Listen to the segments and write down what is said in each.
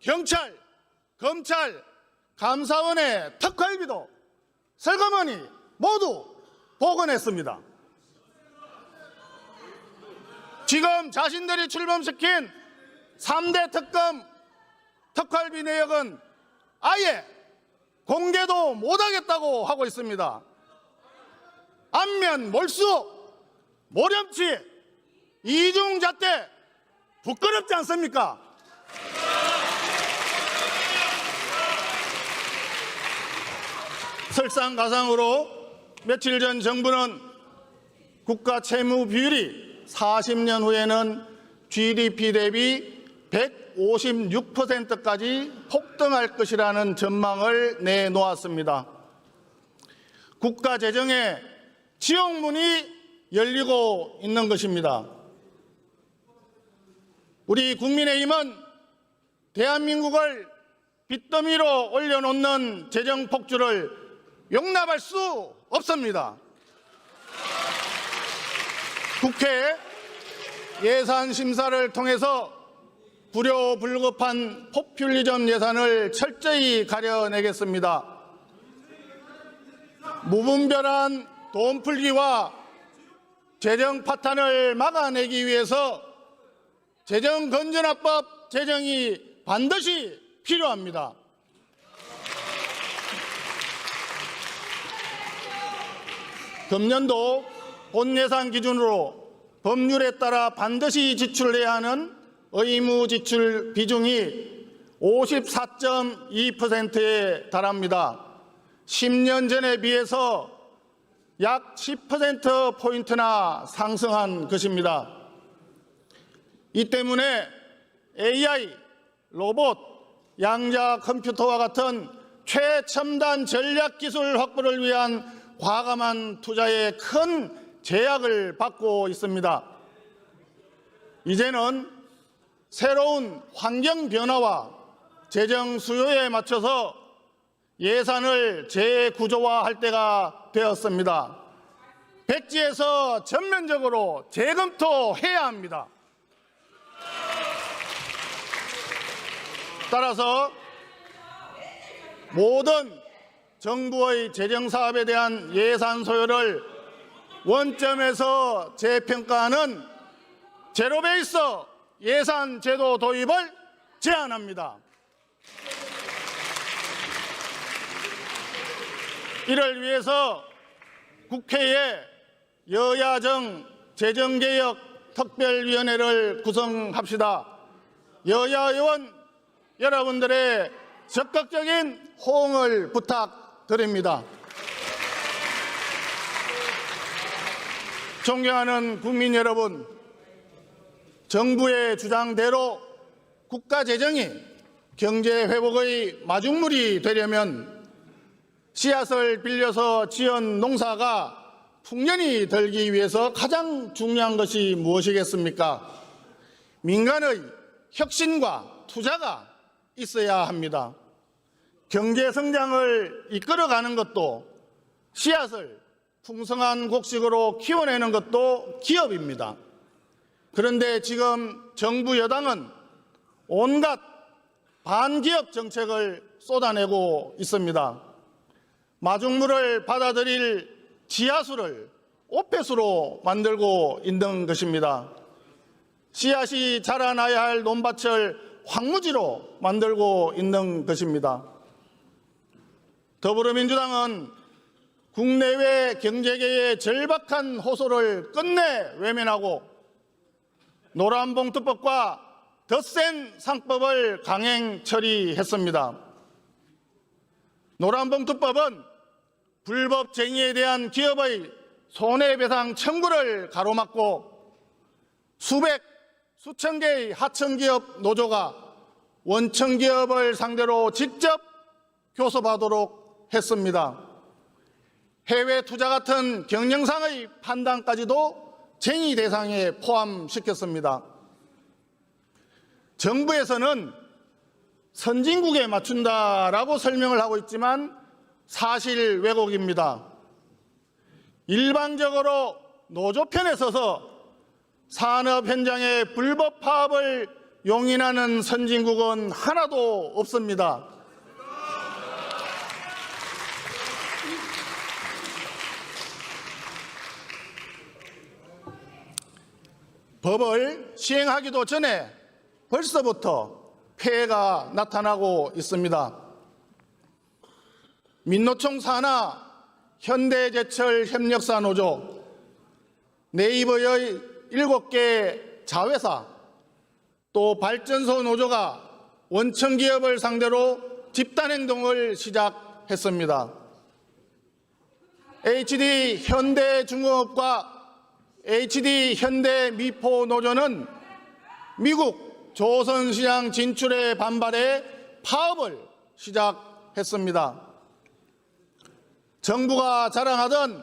경찰, 검찰, 감사원의 특활비도 설거머니 모두 복원했습니다. 지금 자신들이 출범시킨 3대 특검 특활비 내역은 아예 공개도 못하겠다고 하고 있습니다. 안면 몰수, 모렴치, 이중잣대 부끄럽지 않습니까? 설상가상으로 며칠 전 정부는 국가 채무 비율이 40년 후에는 GDP 대비 156%까지 폭등할 것이라는 전망을 내놓았습니다. 국가 재정에 지옥문이 열리고 있는 것입니다. 우리 국민의힘은 대한민국을 빚더미로 올려놓는 재정 폭주를 용납할 수 없습니다. 국회 예산 심사를 통해서 불효불급한 포퓰리즘 예산을 철저히 가려내겠습니다. 무분별한 돈 풀기와 재정 파탄을 막아내기 위해서 재정 건전화법 제정이 반드시 필요합니다. 금년도 본 예산 기준으로 법률에 따라 반드시 지출해야 하는 의무 지출 비중이 54.2%에 달합니다. 10년 전에 비해서 약 10%포인트나 상승한 것입니다. 이 때문에 AI, 로봇, 양자 컴퓨터와 같은 최첨단 전략 기술 확보를 위한 과감한 투자에 큰 제약을 받고 있습니다. 이제는 새로운 환경 변화와 재정 수요에 맞춰서 예산을 재구조화할 때가 되었습니다. 백지에서 전면적으로 재검토해야 합니다. 따라서 모든 정부의 재정 사업에 대한 예산 소요를 원점에서 재평가하는 제로베이스 예산 제도 도입을 제안합니다. 이를 위해서 국회에 여야정 재정개혁 특별위원회를 구성합시다. 여야 의원 여러분들의 적극적인 호응을 부탁 드립니다. 존경하는 국민 여러분, 정부의 주장대로 국가 재정이 경제 회복의 마중물이 되려면 씨앗을 빌려서 지은 농사가 풍년이 들기 위해서 가장 중요한 것이 무엇이겠습니까? 민간의 혁신과 투자가 있어야 합니다. 경제 성장을 이끌어가는 것도 씨앗을 풍성한 곡식으로 키워내는 것도 기업입니다. 그런데 지금 정부 여당은 온갖 반기업 정책을 쏟아내고 있습니다. 마중물을 받아들일 지하수를 오폐수로 만들고 있는 것입니다. 씨앗이 자라나야 할 논밭을 황무지로 만들고 있는 것입니다. 더불어민주당은 국내외 경제계의 절박한 호소를 끝내 외면하고 노란봉투법과 덧센 상법을 강행 처리했습니다. 노란봉투법은 불법쟁이에 대한 기업의 손해배상 청구를 가로막고 수백, 수천 개의 하청기업 노조가 원청기업을 상대로 직접 교섭하도록 했습니다. 해외 투자 같은 경영상의 판단까지도 쟁의 대상에 포함시켰습니다. 정부에서는 선진국에 맞춘다라고 설명을 하고 있지만 사실 왜곡입니다. 일방적으로 노조 편에 서서 산업 현장의 불법 파업을 용인하는 선진국은 하나도 없습니다. 법을 시행하기도 전에 벌써부터 폐해가 나타나고 있습니다. 민노총 산하 현대제철 협력사 노조 네이버의 일곱 개 자회사 또 발전소 노조가 원청 기업을 상대로 집단 행동을 시작했습니다. HD 현대중공업과 HD 현대 미포 노조는 미국 조선시장 진출에 반발해 파업을 시작했습니다. 정부가 자랑하던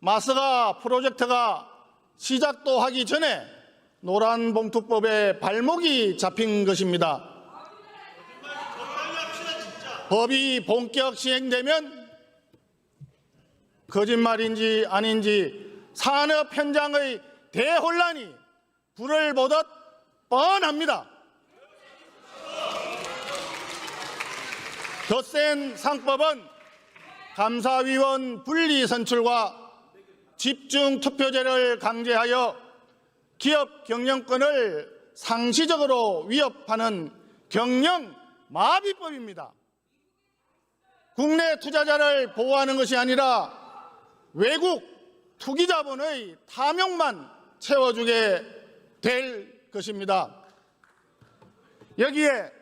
마스가 프로젝트가 시작도 하기 전에 노란봉투법에 발목이 잡힌 것입니다. 법이 본격 시행되면 거짓말인지 아닌지 산업 현장의 대혼란이 불을 보듯 뻔합니다. 덧센 상법은 감사위원 분리 선출과 집중 투표제를 강제하여 기업 경영권을 상시적으로 위협하는 경영 마비법입니다. 국내 투자자를 보호하는 것이 아니라 외국 투기 자본의 탐욕만 채워주게 될 것입니다. 여기에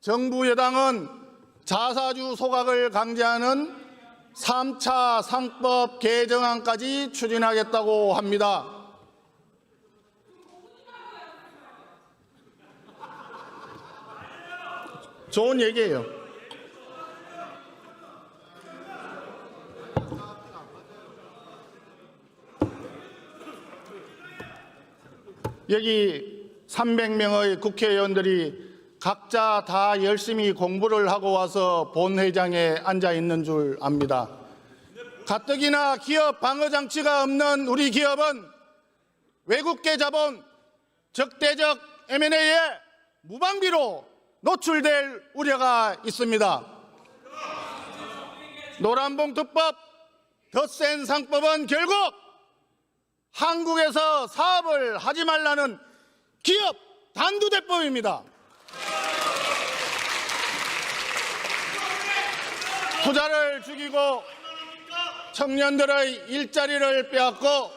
정부 여당은 자사주 소각을 강제하는 3차 상법 개정안까지 추진하겠다고 합니다. 좋은 얘기예요. 여기 300명의 국회의원들이 각자 다 열심히 공부를 하고 와서 본회장에 앉아 있는 줄 압니다. 가뜩이나 기업 방어 장치가 없는 우리 기업은 외국계 자본 적대적 M&A에 무방비로 노출될 우려가 있습니다. 노란봉투법, 덧센 상법은 결국 한국에서 사업을 하지 말라는 기업 단두대법입니다. 투자를 죽이고 청년들의 일자리를 빼앗고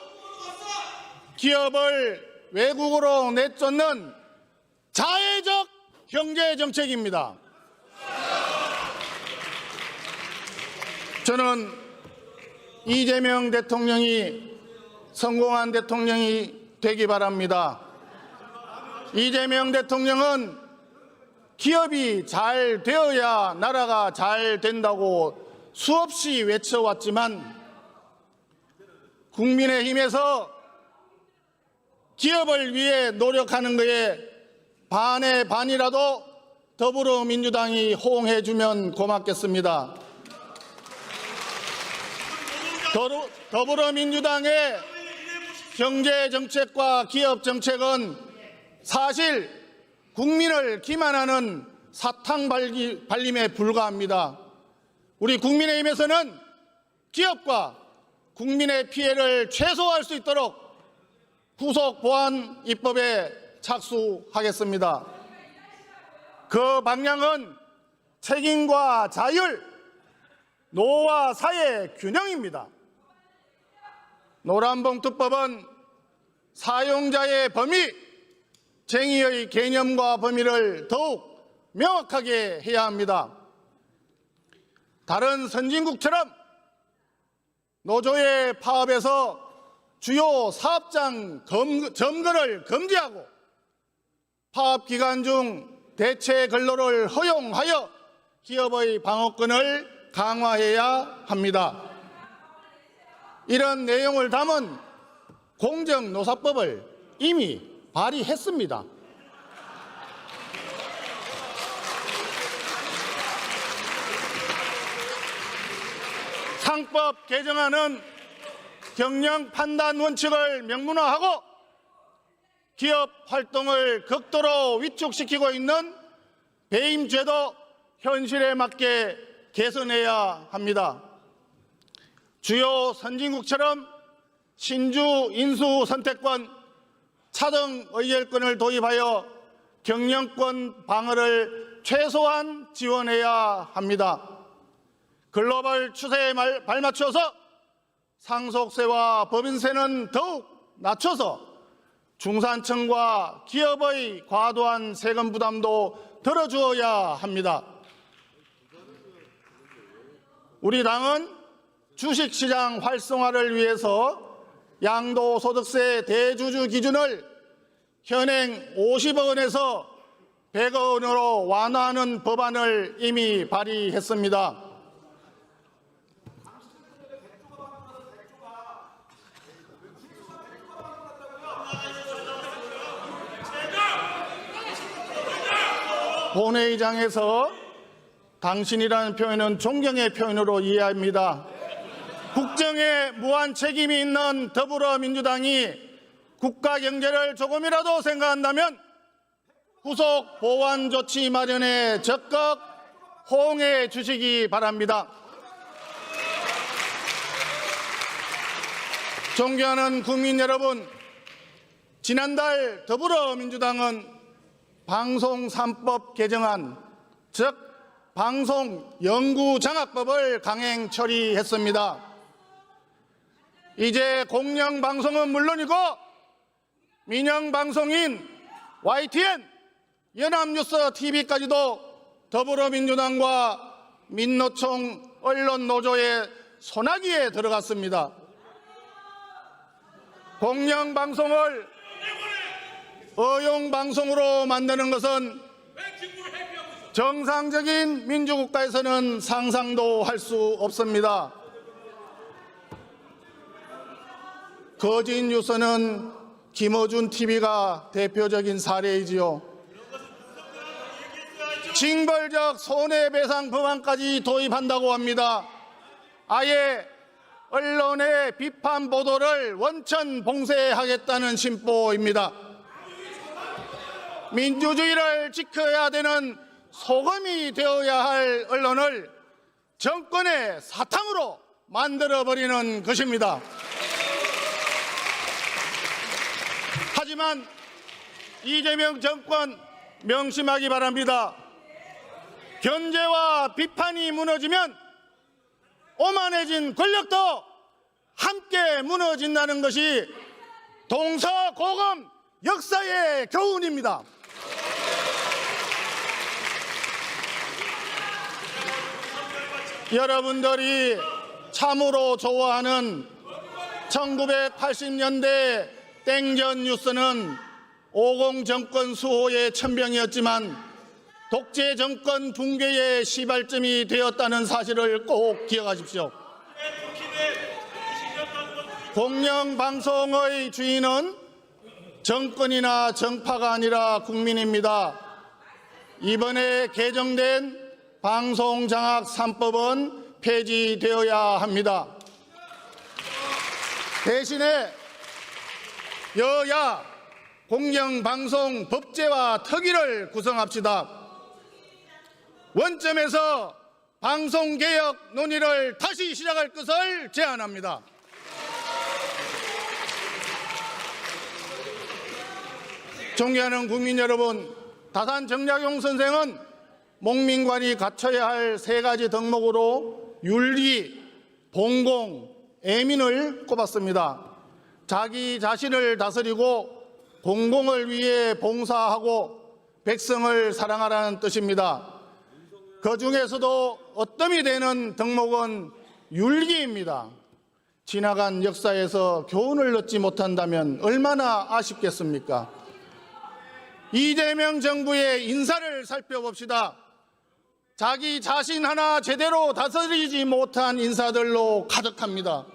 기업을 외국으로 내쫓는 자해적 경제 정책입니다. 저는 이재명 대통령이 성공한 대통령이 되기 바랍니다. 이재명 대통령은 기업이 잘 되어야 나라가 잘 된다고 수없이 외쳐왔지만 국민의힘에서 기업을 위해 노력하는 것에 반의 반이라도 더불어민주당이 호응해주면 고맙겠습니다. 더불어민주당의 경제 정책과 기업 정책은 사실 국민을 기만하는 사탕 발림에 불과합니다. 우리 국민의힘에서는 기업과 국민의 피해를 최소화할 수 있도록 후속 보안 입법에 착수하겠습니다. 그 방향은 책임과 자율, 노와 사의 균형입니다. 노란봉투법은 사용자의 범위, 쟁의의 개념과 범위를 더욱 명확하게 해야 합니다. 다른 선진국처럼 노조의 파업에서 주요 사업장 검- 점거를 금지하고 파업 기간 중 대체 근로를 허용하여 기업의 방어권을 강화해야 합니다. 이런 내용을 담은 공정노사법을 이미 발의했습니다. 상법 개정안은 경영 판단 원칙을 명문화하고 기업 활동을 극도로 위축시키고 있는 배임죄도 현실에 맞게 개선해야 합니다. 주요 선진국처럼 신주 인수 선택권, 차등 의결권을 도입하여 경영권 방어를 최소한 지원해야 합니다. 글로벌 추세에 말- 발맞춰서 상속세와 법인세는 더욱 낮춰서 중산층과 기업의 과도한 세금 부담도 덜어주어야 합니다. 우리 당은 주식시장 활성화를 위해서 양도소득세 대주주 기준을 현행 50억 원에서 100억 원으로 완화하는 법안을 이미 발의했습니다. 본회의장에서 당신이라는 표현은 존경의 표현으로 이해합니다. 국정에 무한 책임이 있는 더불어민주당이 국가 경제를 조금이라도 생각한다면 후속 보완 조치 마련에 적극 호응해 주시기 바랍니다. 존경하는 국민 여러분, 지난달 더불어민주당은 방송 3법 개정안, 즉 방송 연구 장악법을 강행 처리했습니다. 이제 공영 방송은 물론이고 민영 방송인 YTN, 연합뉴스 TV까지도 더불어민주당과 민노총 언론노조의 소나기에 들어갔습니다. 공영 방송을 어용 방송으로 만드는 것은 정상적인 민주국가에서는 상상도 할 수 없습니다. 거짓 뉴스는 김어준 TV가 대표적인 사례이지요. 징벌적 손해배상 법안까지 도입한다고 합니다. 아예 언론의 비판 보도를 원천 봉쇄하겠다는 심보입니다. 민주주의를 지켜야 되는 소금이 되어야 할 언론을 정권의 사탕으로 만들어버리는 것입니다. 하지만 이재명 정권 명심하기 바랍니다. 견제와 비판이 무너지면 오만해진 권력도 함께 무너진다는 것이 동서고금 역사의 교훈입니다. 여러분들이 참으로 좋아하는 1980년대 땡전 뉴스는 50 정권 수호의 천병이었지만 독재 정권 붕괴의 시발점이 되었다는 사실을 꼭 기억하십시오. 공영 방송의 주인은 정권이나 정파가 아니라 국민입니다. 이번에 개정된 방송장악 3법은 폐지되어야 합니다. 대신에 여야 공영방송 법제화 특위를 구성합시다. 원점에서 방송개혁 논의를 다시 시작할 것을 제안합니다. 존경하는 국민 여러분, 다산 정약용 선생은 목민관이 갖춰야 할 세 가지 덕목으로 윤리, 봉공, 애민을 꼽았습니다. 자기 자신을 다스리고 공공을 위해 봉사하고 백성을 사랑하라는 뜻입니다. 그 중에서도 어뜸이 되는 덕목은 윤리입니다. 지나간 역사에서 교훈을 얻지 못한다면 얼마나 아쉽겠습니까? 이재명 정부의 인사를 살펴봅시다. 자기 자신 하나 제대로 다스리지 못한 인사들로 가득합니다.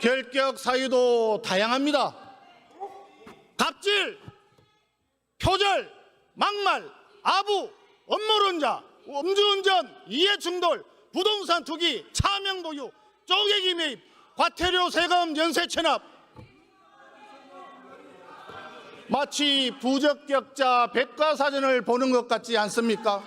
결격 사유도 다양합니다. 갑질, 표절, 막말, 아부, 업무론자, 음주운전, 이해충돌, 부동산 투기, 차명 보유, 쪼개기 매입, 과태료 세금 연쇄 체납, 마치 부적격자 백과사전을 보는 것 같지 않습니까?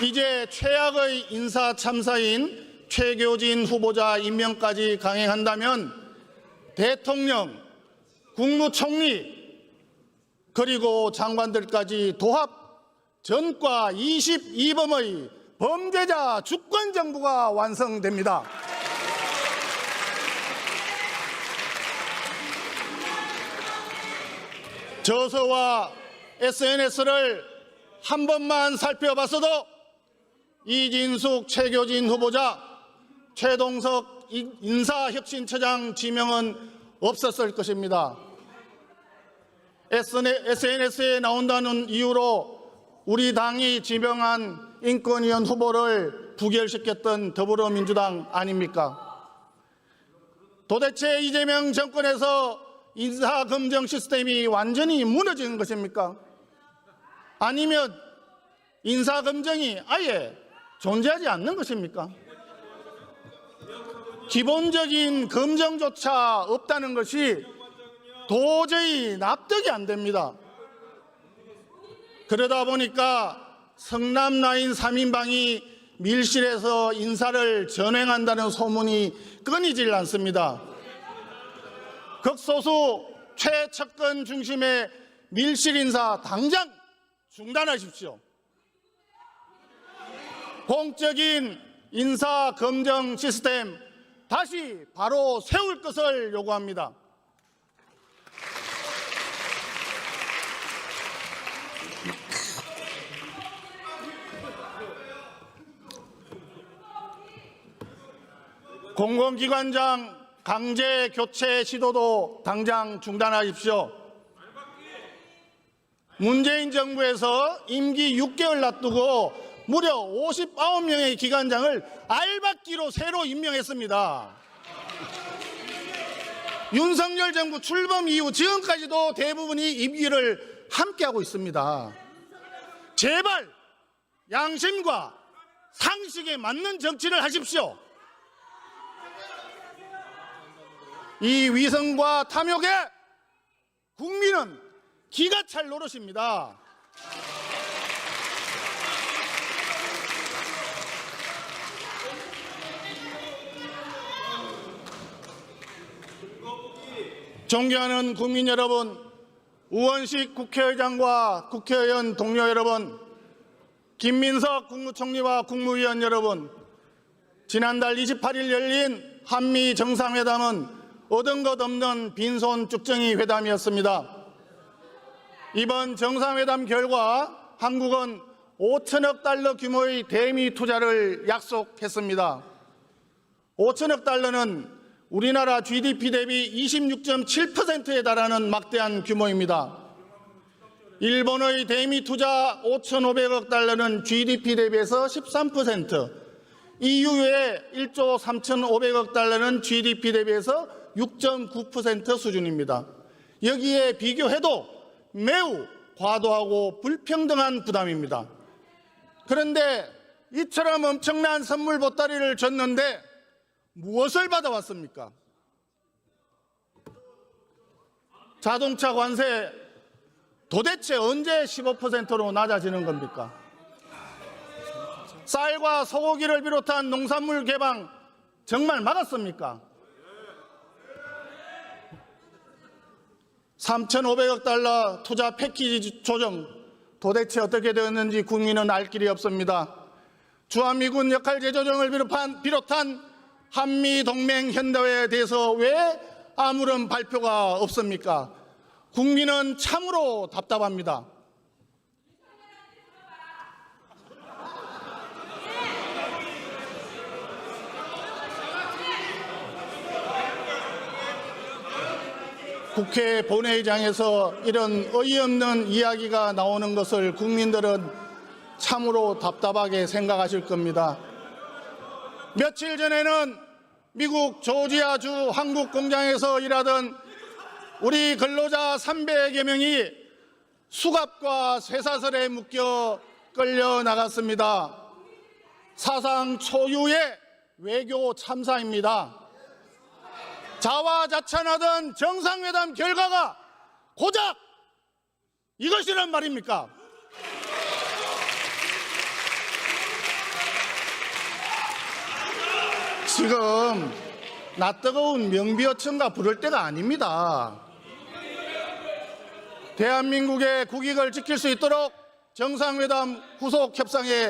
이제 최악의 인사 참사인 최교진 후보자 임명까지 강행한다면 대통령, 국무총리, 그리고 장관들까지 도합 전과 22범의 범죄자 주권정부가 완성됩니다. 저서와 SNS를 한 번만 살펴봤어도 이진숙, 최교진 후보자, 최동석 인사혁신처장 지명은 없었을 것입니다. SNS에 나온다는 이유로 우리 당이 지명한 인권위원 후보를 부결시켰던 더불어민주당 아닙니까? 도대체 이재명 정권에서 인사검증 시스템이 완전히 무너진 것입니까? 아니면 인사검증이 아예 존재하지 않는 것입니까? 기본적인 검증조차 없다는 것이 도저히 납득이 안 됩니다. 그러다 보니까 성남 라인 3인방이 밀실에서 인사를 전횡한다는 소문이 끊이질 않습니다. 극소수 최측근 중심의 밀실 인사 당장 중단하십시오. 공적인 인사 검증 시스템 다시 바로 세울 것을 요구합니다. 공공기관장 강제 교체 시도도 당장 중단하십시오. 문재인 정부에서 임기 6개월 놔두고 무려 59명의 기관장을 알박기로 새로 임명했습니다. 윤석열 정부 출범 이후 지금까지도 대부분이 임기를 함께하고 있습니다. 제발 양심과 상식에 맞는 정치를 하십시오. 이 위선과 탐욕에 국민은 기가 찰 노릇입니다. 존경하는 국민 여러분, 우원식 국회의장과 국회의원 동료 여러분, 김민석 국무총리와 국무위원 여러분, 지난달 28일 열린 한미 정상회담은 얻은 것 없는 빈손 쭉정이 회담이었습니다. 이번 정상회담 결과 한국은 5천억 달러 규모의 대미 투자를 약속했습니다. 5천억 달러는 우리나라 GDP 대비 26.7%에 달하는 막대한 규모입니다. 일본의 대미 투자 5,500억 달러는 GDP 대비해서 13%, EU의 1조 3,500억 달러는 GDP 대비해서 6.9% 수준입니다. 여기에 비교해도 매우 과도하고 불평등한 부담입니다. 그런데 이처럼 엄청난 선물 보따리를 줬는데 무엇을 받아왔습니까? 자동차 관세 도대체 언제 15%로 낮아지는 겁니까? 쌀과 소고기를 비롯한 농산물 개방 정말 막았습니까? 3,500억 달러 투자 패키지 조정 도대체 어떻게 되었는지 국민은 알 길이 없습니다. 주한미군 역할 재조정을 비롯한, 비롯한 한미 동맹 현대화에 대해서 왜 아무런 발표가 없습니까? 국민은 참으로 답답합니다. 국회 본회의장에서 이런 어이없는 이야기가 나오는 것을 국민들은 참으로 답답하게 생각하실 겁니다. 며칠 전에는 미국 조지아주 한국 공장에서 일하던 우리 근로자 300여 명이 수갑과 쇠사슬에 묶여 끌려 나갔습니다. 사상 초유의 외교 참사입니다. 자화자찬하던 정상회담 결과가 고작 이것이란 말입니까? 지금 낯뜨거운 명비어천가 부를 때가 아닙니다. 대한민국의 국익을 지킬 수 있도록 정상회담 후속 협상에